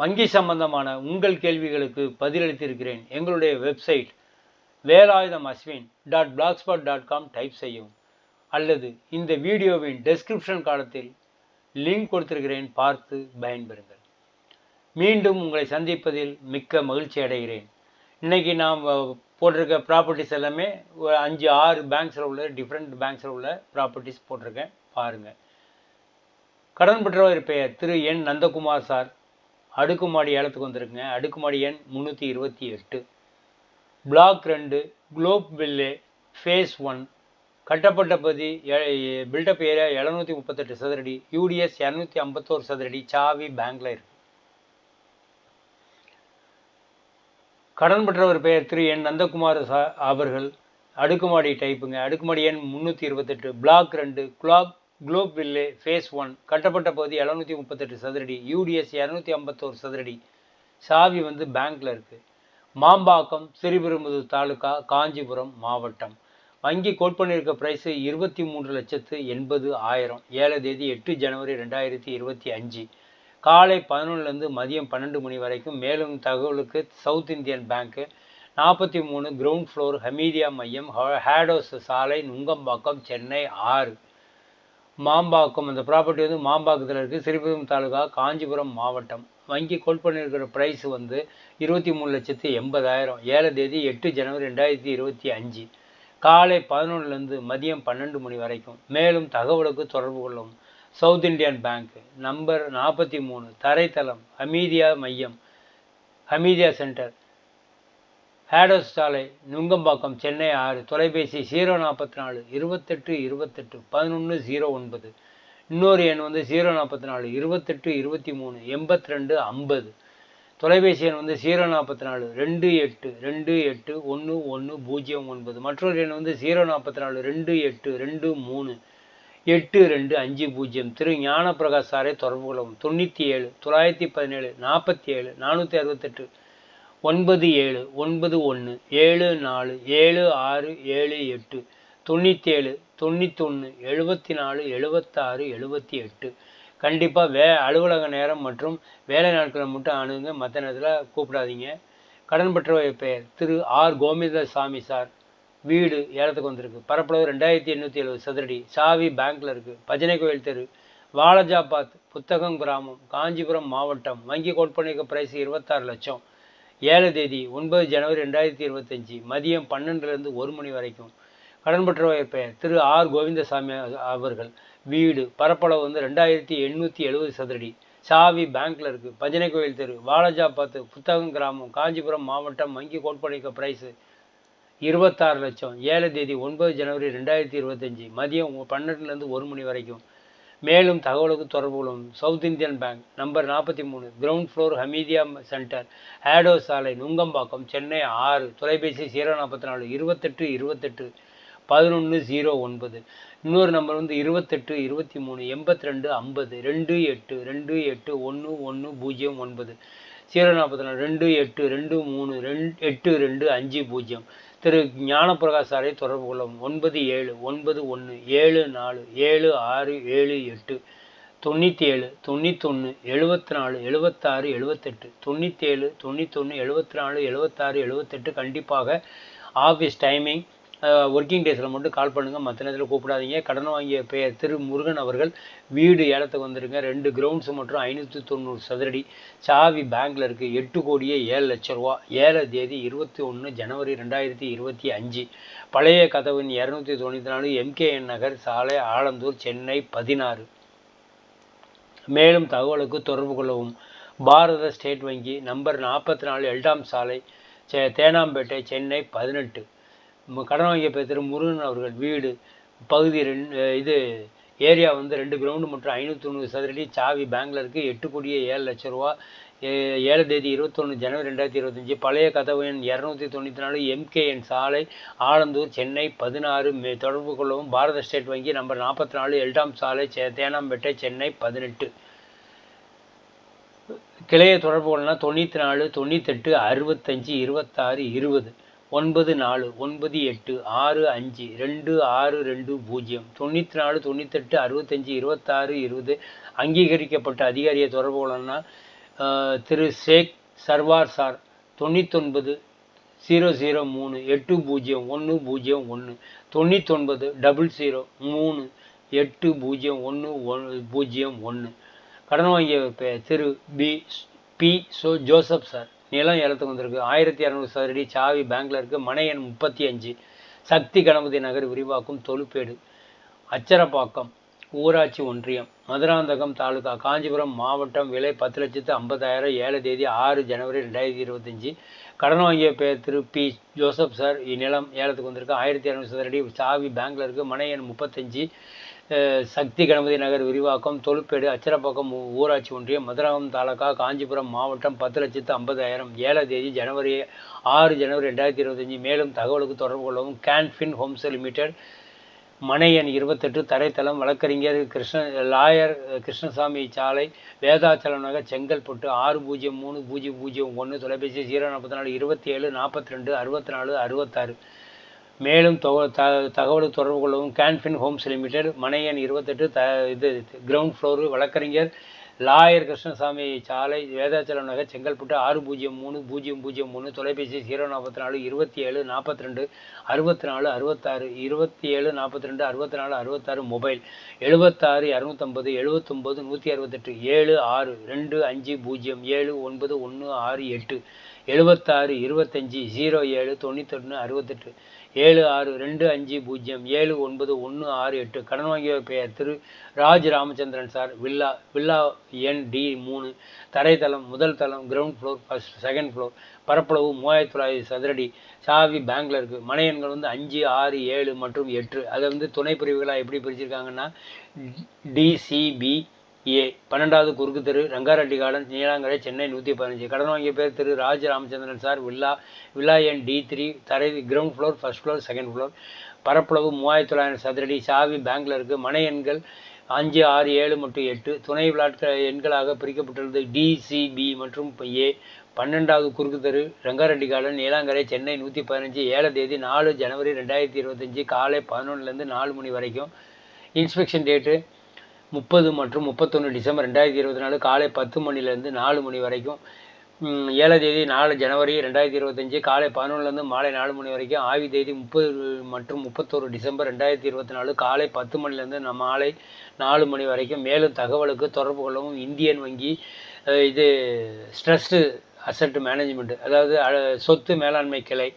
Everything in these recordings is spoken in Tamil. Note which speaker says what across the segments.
Speaker 1: வங்கி சம்பந்தமான உங்கள் கேள்விகளுக்கு பதிலளித்திருக்கிறேன். எங்களுடைய website Velayutham Ashwin dot blogspot dot com type செய்யவும். அல்லது இந்த வீடியோவின் டெஸ்கிரிப்ஷன் காலத்தில் லிங்க் கொடுத்திருக்கிறேன். பார்த்து பயன்பெறுங்கள். மீண்டும் உங்களை சந்திப்பதில் மிக்க மகிழ்ச்சி அடைகிறேன். இன்றைக்கி நாம் போட்டிருக்க ப்ராப்பர்ட்டிஸ் எல்லாமே ஒரு அஞ்சு ஆறு பேங்க்ஸில் உள்ள டிஃப்ரெண்ட் பேங்க்ஸில் உள்ள ப்ராப்பர்ட்டிஸ் போட்டிருக்கேன். பாருங்கள் கடன் பெற்றவர் பெயர் திரு என் நந்தகுமார் சார். அடுக்குமாடி ஏலத்துக்கு வந்திருக்குங்க. அடுக்குமாடி எண் முந்நூற்றி இருபத்தி எட்டு. பிளாக் ரெண்டு குளோப் வில்லே ஃபேஸ் ஒன் கட்டப்பட்ட பகுதி பில்டப் ஏரியா எழுநூற்றி முப்பத்தெட்டு சதுரடி. யூடிஎஸ் இரநூத்தி ஐம்பத்தோரு சதுரடி. சாவி பேங்க்ல இருக்கு. கடன் பெற்றவர் பெயர் திரு என் நந்தகுமார் சா அவர்கள். அடுக்குமாடி டைப்புங்க அடுக்குமாடி எண் முந்நூற்றி இருபத்தெட்டு. பிளாக் ரெண்டு Gulab globe ville phase one கட்டப்பட்ட பகுதி எழுநூற்றி முப்பத்தெட்டு சதுரடி யூடிஎஸ் இரநூத்தி ஐம்பத்தோரு சதுரடி. சாவி வந்து பேங்க்ல இருக்கு. மாம்பாக்கம் சிறுபெரும்புதூர் தாலுகா காஞ்சிபுரம் மாவட்டம். வங்கி கோட் பண்ணியிருக்க ப்ரைஸு இருபத்தி மூன்று லட்சத்து எண்பது ஆயிரம். ஏழு தேதி எட்டு ஜனவரி ரெண்டாயிரத்தி இருபத்தி அஞ்சு. காலை பதினொன்றுலேருந்து மதியம் பன்னெண்டு மணி வரைக்கும் மேலும் தகவலுக்கு சவுத் இந்தியன் பேங்க்கு நாற்பத்தி மூணு கிரவுண்ட் ஃப்ளோர் ஹமீதியா மையம் ஹேடோஸ் சாலை நுங்கம்பாக்கம் சென்னை ஆறு. மாம்பாக்கம். அந்த ப்ராப்பர்ட்டி வந்து மாம்பாக்கத்தில் இருக்குது சிறுபெரும் தாலுகா காஞ்சிபுரம் மாவட்டம். வங்கி கோல் பண்ணியிருக்கிற ப்ரைஸ் வந்து இருபத்தி மூணு லட்சத்து எண்பதாயிரம். ஏழை தேதி எட்டு ஜனவரி ரெண்டாயிரத்தி இருபத்தி அஞ்சு. காலை பதினொன்றுலேருந்து மதியம் பன்னெண்டு மணி வரைக்கும். மேலும் தகவலுக்கு தொடர்பு கொள்ளவும் சவுத் இண்டியன் பேங்க் நம்பர் நாற்பத்தி மூணு தரைத்தளம் ஹமீதியா மையம் ஹமீதியா சென்டர் ஹேடோஸ் சாலை நுங்கம்பாக்கம் சென்னை ஆறு தொலைபேசி ஜீரோ நாற்பத்தி நாலு இருபத்தெட்டு இருபத்தெட்டு பதினொன்று ஜீரோ ஒன்பது. இன்னொரு எண் வந்து ஜீரோ நாற்பத்தி நாலு இருபத்தெட்டு இருபத்தி மூணு எண்பத்தி ரெண்டு ஐம்பது. தொலைபேசி எண் வந்து ஜீரோ நாற்பத்தி நாலு ரெண்டு எட்டு ரெண்டு எட்டு ஒன்று ஒன்று பூஜ்ஜியம் ஒன்பது. மற்றொரு எண் வந்து ஜீரோ நாற்பத்தி நாலு ரெண்டு எட்டு ரெண்டு மூணு எட்டு ரெண்டு அஞ்சு பூஜ்ஜியம். திரு ஞானப்பிரகாஷ் சாரை தொடர்பு கொள்ளவும். தொண்ணூற்றி ஏழு தொள்ளாயிரத்தி பதினேழு நாற்பத்தி ஏழு நானூற்றி அறுபத்தெட்டு ஒன்பது ஏழு ஒன்பது ஒன்று ஏழு நாலு ஏழு ஆறு ஏழு எட்டு தொண்ணூற்றேழு தொண்ணூத்தொன்று எழுபத்தி நாலு எழுபத்தாறு எழுபத்தி எட்டு கண்டிப்பாக வே அலுவலக நேரம் மற்றும் வேலை நாட்களை மட்டும் அணுகுங்க. மற்ற நேரத்தில் கூப்பிடாதீங்க. கடன் பெற்றவர் பெயர் திரு ஆர் கோவிந்தசாமி சார். வீடு ஏலத்துக்கு வந்திருக்கு. பரப்பளவு ரெண்டாயிரத்தி எண்ணூற்றி எழுபது சதுரடி. சாவி பேங்க்கில் இருக்குது பஜனை கோயில் தெரு. வாலஜாபாத் புத்தகம் கிராமம். காஞ்சிபுரம் மாவட்டம். வங்கி கோட் பிரைஸ் இருபத்தாறு லட்சம். ஏழு தேதி ஒன்பது ஜனவரி ரெண்டாயிரத்தி இருபத்தஞ்சி மதியம் பன்னெண்டுலேருந்து ஒரு மணி வரைக்கும். கடன் பெற்றவர் பெயர் திரு ஆர் கோவிந்தசாமி அவர்கள். வீடு பரப்பளவு வந்து ரெண்டாயிரத்தி எண்ணூற்றி எழுபது சதுரடி. சாவி பேங்க்கில் இருக்குது பஜனை கோயில் தெரு வாலஜாபாத் புத்தகம் கிராமம் காஞ்சிபுரம் மாவட்டம் வங்கி கோட் ப்ரைஸு பிரைஸு இருபத்தாறு லட்சம். ஏழு தேதி ஒன்பது ஜனவரி ரெண்டாயிரத்தி இருபத்தஞ்சி மதியம் பன்னெண்டுலேருந்து ஒரு மணி வரைக்கும். மேலும் தகவலுக்கு தொடர்பு கொள்ளும் சவுத் இந்தியன் பேங்க் நம்பர் நாற்பத்தி மூணு ground floor Hamidia centre Haddows சாலை நுங்கம்பாக்கம் சென்னை ஆறு தொலைபேசி ஜீரோ நாற்பத்தி நாலு இருபத்தெட்டு இருபத்தெட்டு பதினொன்று ஜீரோ ஒன்பது. இன்னொரு நம்பர் வந்து இருபத்தெட்டு இருபத்தி மூணு எண்பத்தி ரெண்டு ஐம்பது ரெண்டு எட்டு ரெண்டு எட்டு ஒன்று ஒன்று பூஜ்ஜியம் ஒன்பது. ஜீரோ நாற்பத்தி நாலு ரெண்டு எட்டு ரெண்டு மூணு ரெண்டு எட்டு ரெண்டு அஞ்சு பூஜ்ஜியம். திரு ஞானப்பிரகாஷ் சாரை தொடர்பு கொள்ளவும் ஒன்பது ஏழு ஒன்பது ஒன்று ஏழு நாலு ஏழு ஆறு ஏழு எட்டு தொண்ணூற்றி ஏழு தொண்ணூத்தொன்று எழுபத்தி நாலு எழுபத்தாறு எழுபத்தெட்டு தொண்ணூற்றேழு தொண்ணூத்தொன்று எழுபத்தி நாலு எழுபத்தாறு எழுபத்தெட்டு கண்டிப்பாக ஆஃபீஸ் டைமிங் ஒர்க்கிங் டேஸில் மட்டும் கால் பண்ணுங்கள் மற்ற நேரத்தில் கூப்பிடாதீங்க. கடன் வாங்கிய பெயர் திரு முருகன் அவர்கள் வீடு ஏலத்துக்கு வந்திருங்க ரெண்டு கிரவுண்ட்ஸ் மற்றும் ஐநூற்றி தொண்ணூறு சதுரடி. சாவி பேங்க்கில் இருக்குது எட்டு கோடியே ஏழு லட்ச ரூபா. ஏழு தேதி இருபத்தி ஒன்று ஜனவரி ரெண்டாயிரத்தி இருபத்தி அஞ்சு. பழைய கதவின் இரநூத்தி தொண்ணூற்றி நாலு எம்கேஎன் நகர் சாலை ஆலந்தூர் சென்னை பதினாறு. மேலும் தகவலுக்கு தொடர்பு கொள்ளவும். பாரத ஸ்டேட் வங்கி நம்பர் நாற்பத்தி நாலு எல்டாம் சாலை செ தேனாம்பேட்டை சென்னை பதினெட்டு. கடன் வாங்கிய பேசுகிற முருகன் அவர்கள் வீடு பகுதி ரெண்டு இது ஏரியா வந்து ரெண்டு கிரவுண்டு மற்றும் ஐநூற்றி தொண்ணூறு சதுரடி சாவி பேங்கில் இருக்குது எட்டு கோடியே ஏழு லட்ச ரூபா. ஏழு தேதி இருபத்தொன்று ஜனவரி ரெண்டாயிரத்தி இருபத்தஞ்சி. பழைய கதவு எண் இரநூத்தி தொண்ணூற்றி நாலு. எம்கேஎன் சாலை ஆலந்தூர் சென்னை பதினாறு. மே தொடர்பு கொள்ளவும் பாரத ஸ்டேட் வங்கி நம்பர் நாற்பத்தி நாலு எல்டாம் சாலை சே தேனாம்பேட்டை சென்னை பதினெட்டு. கிளையை தொடர்பு கொள்ளலாம். தொண்ணூற்றி நாலு தொண்ணூத்தெட்டு அறுபத்தஞ்சு இருபத்தாறு இருபது. ஒன்பது நாலு ஒன்பது எட்டு ஆறு அஞ்சு ரெண்டு ஆறு ரெண்டு பூஜ்ஜியம் தொண்ணூற்றி நாலு தொண்ணூத்தெட்டு அறுபத்தஞ்சு இருபத்தாறு இருபது அங்கீகரிக்கப்பட்ட அதிகாரியை தொடர்பு கொள்ளணும்னா திரு ஷேக் சர்வார் சார் தொண்ணூத்தொன்பது ஜீரோ ஜீரோ மூணு எட்டு பூஜ்ஜியம் ஒன்று பூஜ்ஜியம் ஒன்று தொண்ணூத்தொன்பது டபுள் ஜீரோ மூணு எட்டு பூஜ்ஜியம் ஒன்று ஒன் பூஜ்ஜியம் ஒன்று கடன் வாங்கிய திரு பி பி சோ ஜோசப் சார். நிலம் ஏலத்துக்கு வந்திருக்கு. ஆயிரத்தி இரநூறு சதுரடி சாவி பேங்க்ல இருக்கு. மனை எண் முப்பத்தி அஞ்சு. சக்தி கணபதி நகர் விரிவாக்கும் தொழுப்பேடு. அச்சரப்பாக்கம் ஊராட்சி ஒன்றியம் மதுராந்தகம் தாலுகா காஞ்சிபுரம் மாவட்டம் விலை பத்து லட்சத்து ஐம்பதாயிரம் ஏழு தேதி ஆறு ஜனவரி ரெண்டாயிரத்தி இருபத்தஞ்சி. கடன் வாங்கிய பேர் திரு பி. Joseph sir. இந்நிலம் ஏலத்துக்கு வந்திருக்கு. ஆயிரத்தி இரநூறு சதுரடி சாவி பேங்க்ல இருக்கு. மனை எண் முப்பத்தஞ்சு சக்தி கணபதி நகர் விரிவாக்கம் தொழுப்பேடு அச்சரப்பாக்கம் ஊராட்சி ஒன்றியம் மதுரகம் தாலுகா காஞ்சிபுரம் மாவட்டம் பத்து லட்சத்து ஐம்பதாயிரம் ஏழாம் தேதி ஜனவரி ஆறு ஜனவரி ரெண்டாயிரத்தி இருபத்தஞ்சி. மேலும் தகவலுக்கு தொடர்பு கொள்ளவும் கேன்ஃபின் ஹோம்ஸ் லிமிடெட் மனை எண் இருபத்தெட்டு தரைத்தளம் வழக்கறிஞர் கிருஷ்ண லாயர் கிருஷ்ணசாமி சாலை வேதாச்சலம் நகர் செங்கல்பட்டு ஆறு பூஜ்ஜியம் மூணு பூஜ்ஜியம் பூஜ்ஜியம் ஒன்று தொலைபேசி ஜீரோ நாற்பத்தி நாலு இருபத்தி ஏழு நாற்பத்தி ரெண்டு அறுபத்தி நாலு அறுபத்தாறு. மேலும் தொக- த தொடர்பு கொள்ளவும் கேன்ஃபின் ஹோம்ஸ் லிமிடெட் மனை எண் இருபத்தெட்டு த இது கிரவுண்ட் ஃப்ளோரு வழக்கறிஞர் லாயர் கிருஷ்ணசாமி சாலை வேதாச்சலம் நகர் செங்கல்பட்டு ஆறு பூஜ்ஜியம் மூணு பூஜ்ஜியம் பூஜ்ஜியம் மூணு தொலைபேசி ஜீரோ நாற்பத்தி நாலு இருபத்தி ஏழு நாற்பத்தி ரெண்டு அறுபத்தி நாலு அறுபத்தாறு இருபத்தி ஏழு நாற்பத்தி ரெண்டு அறுபத்தி நாலு அறுபத்தாறு மொபைல் எழுபத்தாறு இரநூத்தம்பது எழுபத்தொம்போது நூற்றி அறுபத்தெட்டு ஏழு ஆறு ரெண்டு அஞ்சு பூஜ்ஜியம் ஏழு ஒன்பது ஒன்று ஆறு எட்டு எழுபத்தாறு இருபத்தஞ்சி ஜீரோ ஏழு தொண்ணூத்தொன்று அறுபத்தெட்டு. ஏழு ஆறு ரெண்டு அஞ்சு பூஜ்ஜியம் ஏழு ஒன்பது ஒன்று ஆறு எட்டு. கடன் வாங்கியவர் பெயர் Thiru Raj Ramachandran sir. Villa villa எண் டி மூணு. தரைத்தளம் முதல் தளம் ground floor first second floor பரப்பளவு மூவாயிரத்தி தொள்ளாயிரத்தி சதுரடி. சாவி பேங்க்ல இருக்குது மனை எண்கள் வந்து அஞ்சு ஆறு ஏழு மற்றும் எட்டு. அதை வந்து துணை பிரிவுகளாக எப்படி பிரிச்சிருக்காங்கன்னா டிசிபி ஏ பன்னெண்டாவது குறுக்கு தெரு ரங்காரெட்டி கார்டன் நீலாங்கரை சென்னை நூற்றி பதினஞ்சு. கடன் வாங்கிய பேர் Thiru Raja Ramachandran sir villa villa எண் டி த்ரீ தரை ground floor first floor second floor பரப்பளவு மூவாயிரத்தி தொள்ளாயிரம் சதுரடி. சாவி பேங்க்ல இருக்குது மனை எண்கள் அஞ்சு ஆறு ஏழு மற்றும் எட்டு. துணை விளாட்கள் எண்களாக பிரிக்கப்பட்டுள்ளது டிசிபி மற்றும் ஏ. பன்னெண்டாவது குறுக்கு தெரு ரங்காரெட்டி கார்டன் நீலாங்கரை சென்னை நூற்றி பதினஞ்சு. ஏழு தேதி நாலு ஜனவரி ரெண்டாயிரத்தி இருபத்தஞ்சி. காலை பதினொன்றுலேருந்து நாலு மணி வரைக்கும். இன்ஸ்பெக்ஷன் டேட்டு முப்பது மற்றும் முப்பத்தொன்று டிசம்பர் ரெண்டாயிரத்தி இருபத்தி நாலு காலை பத்து மணிலேருந்து நாலு மணி வரைக்கும் ம், ஏழாம் தேதி நாலு ஜனவரி ரெண்டாயிரத்தி இருபத்தஞ்சி காலை பதினொன்றுலேருந்து மாலை நாலு மணி வரைக்கும் ஆவி தேதி முப்பது மற்றும் முப்பத்தோரு டிசம்பர் ரெண்டாயிரத்தி இருபத்தி நாலு காலை பத்து மணிலேருந்து மாலை நாலு மணி வரைக்கும் மேலும் தகவலுக்கு தொடர்பு கொள்ளவும் இந்தியன் வங்கி இது ஸ்ட்ரெஸ்டு அசட் மேனேஜ்மெண்ட் அதாவது சொத்து மேலாண்மை கிளை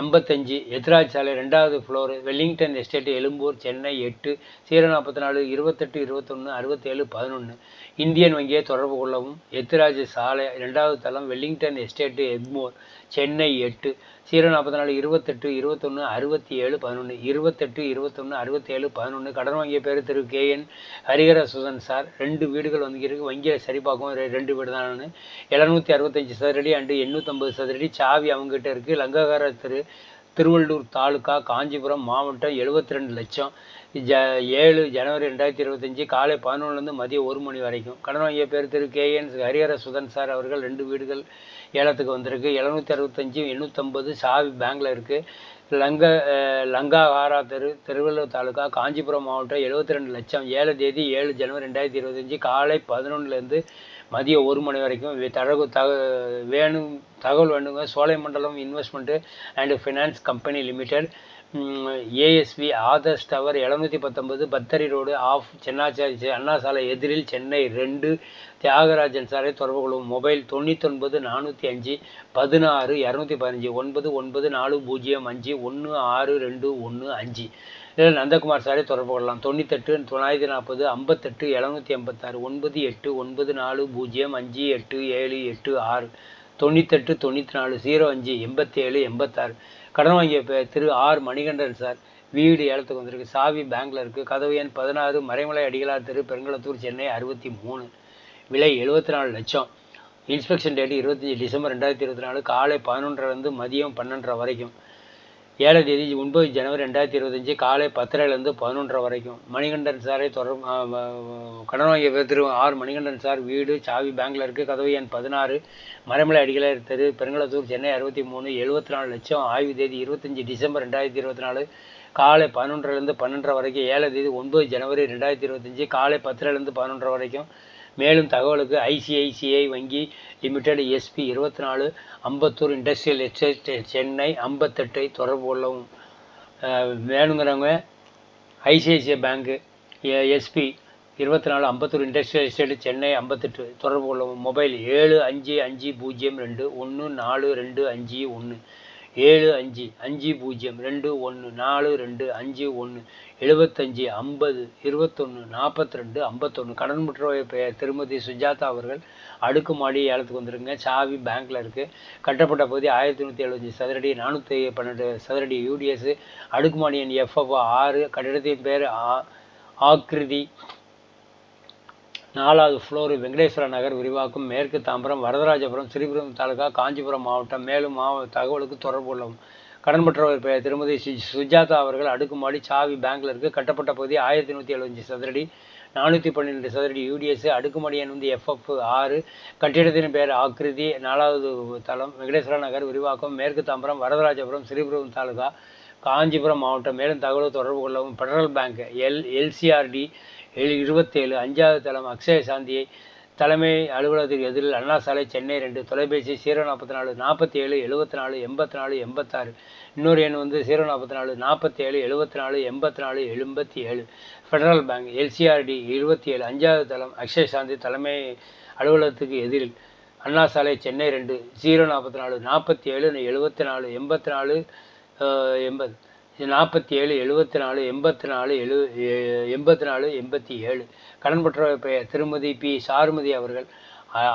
Speaker 1: ஐம்பத்தஞ்சு எத்ராஜ் சாலை ரெண்டாவது floor Wellington estate Egmore Chennai எட்டு சீரோ நாற்பத்தி நாலு இருபத்தெட்டு இருபத்தொன்று அறுபத்தேழு பதினொன்று இந்தியன் வங்கியை தொடர்பு கொள்ளவும். எத்ராஜ் சாலை ரெண்டாவது தளம் வெல்லிங்டன் எஸ்டேட்டு எக்மோர். சென்னை எட்டு சீரோ நாற்பத்தி நாலு இருபத்தெட்டு இருபத்தொன்று அறுபத்தி ஏழு பதினொன்று இருபத்தெட்டு இருபத்தொன்று அறுபத்தேழு பதினொன்று கடன் வாங்கிய பேர் Thiru K N Harihara Sudhan sir. ரெண்டு வீடுகள் வந்து இருக்குது வங்கியை சரி பார்க்கவும் ரெ- ரெண்டு வீடு தான் எழுநூற்றி அறுபத்தஞ்சு சதுரடி அண்டு எண்ணூற்றம்பது சதுரடி சாவி அவங்ககிட்ட இருக்குது லங்ககார திரு திருவள்ளூர் தாலுக்கா காஞ்சிபுரம் மாவட்டம் எழுபத்தி ரெண்டு லட்சம். ஜ ஏழு ஜனவரி ரெண்டாயிரத்தி இருபத்தஞ்சி காலை பதினொன்றுலேருந்து மதியம் ஒரு மணி வரைக்கும். கடன் வாங்கிய பேர் Thiru K N Harihara Sudhan sir அவர்கள். ரெண்டு வீடுகள் ஏலத்துக்கு வந்திருக்கு. எழுநூற்றி அறுபத்தஞ்சு எண்ணூற்றம்பது சாவி பேங்கில் இருக்குது லங்க லங்கா லங்காகாரா தெரு திருவள்ளூர் தாலுக்கா காஞ்சிபுரம் மாவட்டம் எழுபத்தி ரெண்டு லட்சம் ஏழு தேதி ஏழு ஜனவரி ரெண்டாயிரத்தி இருபத்தஞ்சி காலை பதினொன்றுலேருந்து மதியம் ஒரு மணி வரைக்கும் வே- தக வேணும் தகவல் வேணுங்க. Cholamandalam investment and finance company limited. ASV Adarsh tower எழுநூற்றி பத்தொன்பது பத்தரி ரோடு ஆஃப் சென்னாச்சாரி அண்ணா சாலை எதிரில் சென்னை ரெண்டு தியாகராஜன் சாலை தொடர்பு கொள்ளும் மொபைல் தொண்ணூத்தொன்பது நானூற்றி அஞ்சு பதினாறு இரநூத்தி பதினஞ்சு ஒன்பது ஒன்பது நாலு பூஜ்ஜியம் அஞ்சு ஒன்று ஆறு ரெண்டு ஒன்று அஞ்சு. இதில் நந்தகுமார் சாரை தொடர்பு கொள்ளலாம். தொண்ணூத்தெட்டு தொள்ளாயிரத்தி நாற்பது ஐம்பத்தெட்டு எழுநூற்றி எண்பத்தாறு ஒன்பது எட்டு ஒன்பது நாலு பூஜ்ஜியம் அஞ்சு எட்டு ஏழு எட்டு ஆறு. தொண்ணூத்தெட்டு தொண்ணூற்றி நாலு ஜீரோ அஞ்சு எண்பத்தேழு எண்பத்தாறு. கடன் வாங்கிய திரு ஆர் மணிகண்டன் சார் வீடு ஏலத்துக்கு வந்திருக்கு. சாவி பேங்க்ல இருக்குது கதவு எண் பதினாறு மறைமலை அடிகளார் தெரு பெருங்களத்தூர் சென்னை அறுபத்தி மூணு. விலை எழுபத்தி நாலு லட்சம். இன்ஸ்பெக்ஷன் டேட் இருபத்தஞ்சி டிசம்பர் ரெண்டாயிரத்தி இருபத்தி நாலு காலை பதினொன்றிலிருந்து மதியம் பன்னெண்டரை வரைக்கும். ஏழாம் தேதி ஒன்பது ஜனவரி ரெண்டாயிரத்தி இருபத்தஞ்சி காலை பத்தரைலேருந்து பதினொன்றரை வரைக்கும். மணிகண்டன் சாரை தொடர் கடன் வாங்கிய திரு ஆர் மணிகண்டன் சார் வீடு சாவி பேங்க்ல இருக்குது கதவு எண் பதினாறு. மரமலை அடிகளார் தெரு பெருங்கலத்தூர் சென்னை அறுபத்தி மூணு எழுபத்தி நாலு லட்சம். ஆய்வு தேதி இருபத்தஞ்சி டிசம்பர் ரெண்டாயிரத்தி இருபத்தி நாலு. காலை பதினொன்றிலேருந்து பன்னெண்டரை வரைக்கும். ஏழாம் தேதி ஒன்பது ஜனவரி ரெண்டாயிரத்தி இருபத்தஞ்சி. காலை பத்தரைலேருந்து பதினொன்றரை வரைக்கும். மேலும் தகவலுக்கு ஐசிஐசிஐ வங்கி லிமிடெட் எஸ்பி இருபத்தி நாலு ஐம்பத்தூர் இண்டஸ்ட்ரியல் எஸ்டேட் சென்னை ஐம்பத்தெட்டை தொடர்பு கொள்ளவும். வேணுங்கிறவங்க ஐசிஐசிஐ பேங்க்கு எஸ்பி இருபத்தி நாலு ஐம்பத்தூர் இண்டஸ்ட்ரியல் எஸ்டேட் சென்னை ஐம்பத்தெட்டு தொடர்பு கொள்ளவும். மொபைல் ஏழு அஞ்சு அஞ்சு பூஜ்ஜியம் ரெண்டு ஒன்று நாலு ரெண்டு அஞ்சு ஒன்று ஏழு அஞ்சு அஞ்சு பூஜ்ஜியம் ரெண்டு ஒன்று நாலு ரெண்டு அஞ்சு ஒன்று எழுபத்தஞ்சி ஐம்பது இருபத்தொன்று நாற்பத்தி ரெண்டு ஐம்பத்தொன்று கடன் முற்றவை பெயர் திருமதி சுஜாதா அவர்கள் அடுக்குமாடி ஏலத்துக்கு வந்துருங்க. சாவி பேங்க்கில் இருக்குது கட்டப்பட்ட பகுதி ஆயிரத்தி நூற்றி எழுபத்தஞ்சி சதுரடி நானூற்றி பன்னெண்டு சதுரடி யூடிஎஸ் அடுக்குமாடி எண் எஃப்எஃப் ஆறு கட்டிடத்தின் பேர் ஆக்ருதி. நாலாவது ஃப்ளோர் வெங்கடேஸ்வர நகர் விரிவாக்கம். மேற்கு தாம்பரம் வரதராஜபுரம் ஸ்ரீபுரம் தாலுகா காஞ்சிபுரம் மாவட்டம். மேலும் மாவ தகவலுக்கு தொடர்பு கொள்ளவும். கடன் பெற்றவர் பெயர் திருமதி சுஜாதா அவர்கள் அடுக்குமாடி சாவி பேங்க்ல இருக்கு. கட்டப்பட்ட பகுதி ஆயிரத்தி நூற்றி எழுபத்தஞ்சு சதுரடி. நானூற்றி பன்னிரெண்டு சதுரடி யூடிஎஸ் அடுக்குமடியன் வந்து எஃப்எஃப் ஆறு கட்டிடத்தின் பெயர் ஆக்கிருதி நாலாவது தளம் வெங்கடேஸ்வர நகர் விரிவாக்கம் மேற்கு தாம்பரம் வரதராஜபுரம் ஸ்ரீபுரம் தாலுகா காஞ்சிபுரம் மாவட்டம் மேலும் தகவல் தொடர்பு கொள்ளவும் Federal Bank L LCRT L இருபத்தேழு அஞ்சாவது தளம் அக்ஷய சாந்தியை தலைமை அலுவலகத்திற்கு எதிரில் அண்ணா சாலை சென்னை ரெண்டு தொலைபேசி ஜீரோ நாற்பத்தி நாலு நாற்பத்தி ஏழு எழுபத்தி நாலு எண்பத்தி நாலு எண்பத்தாறு. இன்னொரு எண் வந்து ஜீரோ நாற்பத்தி நாலு நாற்பத்தி ஏழு எழுபத்தி நாலு எண்பத்தி நாலு எண்பத்தி ஏழு. ஃபெடரல் பேங்க் எல்சிஆர்டி இருபத்தி ஏழு அஞ்சாவது தளம் அக்ஷய சாந்தி தலைமை அலுவலகத்துக்கு எதிரில். அண்ணா சாலை சென்னை ரெண்டு ஜீரோ நாற்பத்தி நாலு நாற்பத்தி ஏழு எழுபத்தி நாலு எண்பத்தி நாலு எண்பது. நாற்பத்தி ஏழு எழுபத்தி நாலு எண்பத்தி நாலு எழு எண்பத்தி நாலு எண்பத்தி ஏழு. கடன் பெற்ற திருமதி பி. சாருமதி அவர்கள்.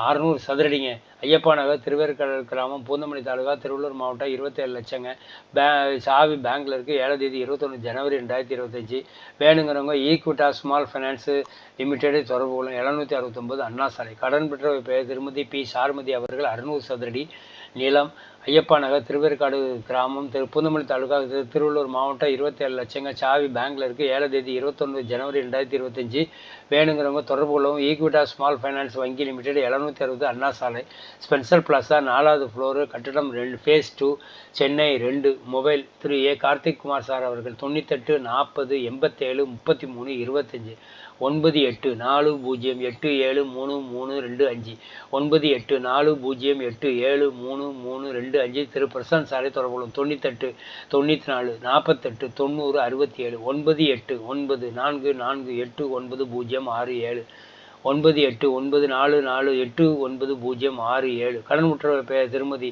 Speaker 1: அறநூறு சதுரடிங்க. ஐயப்பா நகர் திருவேற்கடல் கிராமம் பூந்தமணி தாலுகா திருவள்ளூர் மாவட்டம் இருபத்தேழு லட்சங்க. பே சாவி பேங்க்கில் இருக்குது ஏழாம் தேதி இருபத்தொன்று ஜனவரி ரெண்டாயிரத்தி இருபத்தஞ்சி. வேணுங்கிறவங்க ஈக்விட்டா ஸ்மால் ஃபைனான்ஸு லிமிடெடை தொடர்பு கொள்ளும் எழுநூற்றி அறுபத்தொம்பது அண்ணா சாலை. கடன் பெற்ற பெயர் திருமதி பி. சாருமதி அவர்கள் அறுநூறு சதுரடி நிலம். ஐயப்பா நகர் திருவேற்காடு கிராமம் திரு பூந்தமல்லி தாலுகா திருவள்ளூர் மாவட்டம் இருபத்தேழு லட்சங்க சாவி பேங்க்ல இருக்குது ஏழு தேதி இருபத்தொன்று ஜனவரி ரெண்டாயிரத்தி இருபத்தஞ்சி வேணுங்கிறவங்க தொடர்பு கொள்ளவும். ஈக்விட்டா ஸ்மால் ஃபைனான்ஸ் வங்கி லிமிடெட் எழுநூற்றி அறுபது அண்ணா சாலை ஸ்பென்சர் பிளாஸா நாலாவது ஃப்ளோரு கட்டிடம் ரெண்டு ஃபேஸ் டூ சென்னை ரெண்டு mobile Thiru A. Karthik Kumar sir அவர்கள் தொண்ணூத்தெட்டு நாற்பது எண்பத்தேழு முப்பத்தி மூணு இருபத்தஞ்சி ஒன்பது எட்டு நாலு பூஜ்ஜியம் எட்டு ஏழு மூணு மூணு ரெண்டு அஞ்சு ஒன்பது எட்டு நாலு பூஜ்ஜியம் எட்டு ஏழு மூணு மூணு ரெண்டு அஞ்சு திரு. பிரசாந்த் சாலை தொடர்புகளும் தொண்ணூத்தெட்டு தொண்ணூற்றி நாலு நாற்பத்தெட்டு தொண்ணூறு அறுபத்தி ஏழு ஒன்பது எட்டு ஒன்பது நான்கு நான்கு எட்டு ஒன்பது பூஜ்ஜியம் ஆறு ஏழு ஒன்பது எட்டு ஒன்பது நாலு நாலு எட்டு ஒன்பது பூஜ்ஜியம் ஆறு ஏழு. கடன் முற்றவர் பெயர் திருமதி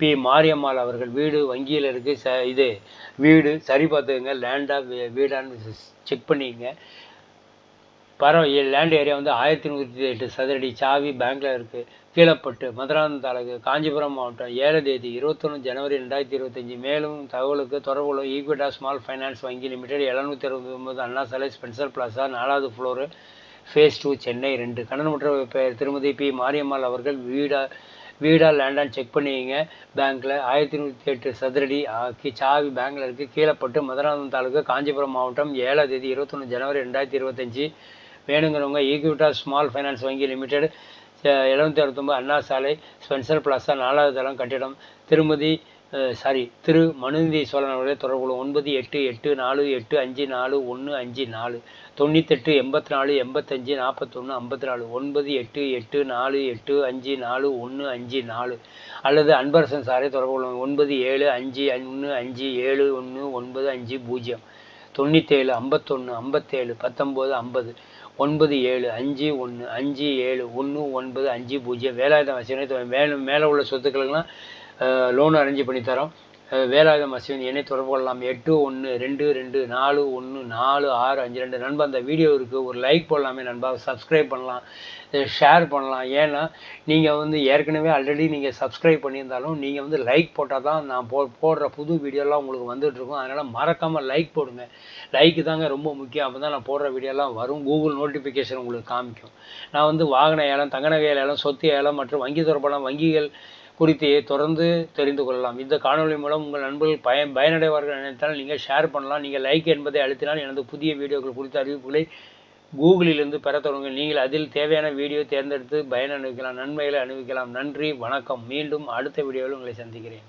Speaker 1: பி. மாரியம்மாள் அவர்கள் வீடு வங்கியில் இருக்குது ச இது வீடு சரி பார்த்துங்க லேண்டாக வீடான்னு செக் பண்ணிக்கங்க. பரவ லேண்ட் ஏரியா வந்து ஆயிரத்தி நூற்றி எட்டு சதுரடி சாவி பேங்க்கில் இருக்குது கீழப்பட்டு மதுராந்தகம் தாலுக்கு காஞ்சிபுரம் மாவட்டம் ஏழு தேதி இருபத்தொன்று ஜனவரி ரெண்டாயிரத்தி இருபத்தஞ்சி. மேலும் தகவலுக்கு தொடர்புள்ள ஈக்விட்டா ஸ்மால் ஃபைனான்ஸ் வங்கி லிமிடெட் எழுநூற்றி அறுபத்தி ஒன்பது அண்ணா சாலை ஸ்பென்சர் பிளாசா நாலாவது ஃப்ளோரு ஃபேஸ் டூ சென்னை ரெண்டு. கடன்முற்ற பெயர் திருமதி பி. மாரியம்மாள் அவர்கள் வீடா வீடா லேண்டான்னு செக் பண்ணிங்க. பேங்க்கில் ஆயிரத்தி நூற்றி எட்டு சதுரடி சாவி பேங்க்கில் இருக்குது கீழப்பட்டு மதுராந்தகம் தாலுக்கு காஞ்சிபுரம் மாவட்டம் ஏழாம் தேதி இருபத்தொன்று ஜனவரி ரெண்டாயிரத்தி இருபத்தஞ்சி. வேணுங்கிறவங்க ஈக்விட்டா ஸ்மால் ஃபைனான்ஸ் வங்கி லிமிடெட் எழுநூற்றி அறுபத்தொம்பது அண்ணா சாலை ஸ்பென்சர் பிளாசா நாலாவது தளம் கட்டிடம். திருமதி சாரி திரு மனுந்தி சோழன் அவர்களே தொடர்பு ஒன்பது எட்டு எட்டு நாலு எட்டு அஞ்சு நாலு ஒன்று அஞ்சு நாலு. தொண்ணூத்தெட்டு எண்பத்தி நாலு எண்பத்தஞ்சு நாற்பத்தொன்று ஐம்பத்தி நாலு ஒன்பது எட்டு எட்டு நாலு எட்டு அஞ்சு நாலு ஒன்று அஞ்சு நாலு. அல்லது அன்பரசன் சாரை தொடர்பு கொள்ளும் ஒன்பது ஏழு அஞ்சு ஒன்று அஞ்சு ஏழு ஒன்று ஒன்பது அஞ்சு பூஜ்ஜியம். தொண்ணூற்றேழு ஐம்பத்தொன்று ஐம்பத்தேழு பத்தொம்போது ஐம்பது. ஒன்பது ஏழு அஞ்சு ஒன்று அஞ்சு ஏழு ஒன்று ஒன்பது அஞ்சு பூஜ்ஜியம். வேலாயுதம் வசதி மேலும் மேலே உள்ள சொத்துக்களுக்கெல்லாம் லோன் அரேஞ்ச் பண்ணி தரோம். வேலாயுதம் அஸ்வின் என்னை தொடர்பு கொள்ளலாம். எட்டு ஒன்று ரெண்டு ரெண்டு நாலு ஒன்று நாலு ஆறு அஞ்சு ரெண்டு. நண்பா அந்த வீடியோ இருக்குது ஒரு லைக் போடலாமே நண்பா. சப்ஸ்கிரைப் பண்ணலாம். ஷேர் பண்ணலாம். ஏன்னா நீங்கள் வந்து ஏற்கனவே ஆல்ரெடி நீங்கள் சப்ஸ்கிரைப் பண்ணியிருந்தாலும் நீங்கள் வந்து லைக் போட்டால் தான் நான் போ போடுற புது வீடியோலாம் உங்களுக்கு வந்துட்டுருக்கும் அதனால் மறக்காமல் லைக் போடுங்க. லைக்கு தாங்க ரொம்ப முக்கியம். அப்போ தான் நான் போடுற வீடியோலாம் வரும். கூகுள் நோட்டிஃபிகேஷன் உங்களுக்கு காமிக்கும். நான் வந்து வாகன ஏலம் தங்க நகை ஏலம் சொத்து ஏலம் மற்றும் வங்கி தொடர்பான வங்கிகள் குறித்து தொடர்ந்து தெரிந்து கொள்ளலாம். இந்த காணொளி மூலம் உங்கள் நண்பர்கள் பயன் பயனடைவார்கள் நினைத்தால் நீங்கள் ஷேர் பண்ணலாம். நீங்கள் லைக் என்பதை அழுத்தினால் எனது புதிய வீடியோக்கள் குறித்த அறிவிப்புகளை கூகுளிலிருந்து பெற தொடங்குங்கள் நீங்கள் அதில் தேவையான வீடியோ தேர்ந்தெடுத்து பயன் அனுபவிக்கலாம் நன்மைகளை அனுபவிக்கலாம். நன்றி வணக்கம். மீண்டும் அடுத்த வீடியோவில் உங்களை சந்திக்கிறேன்.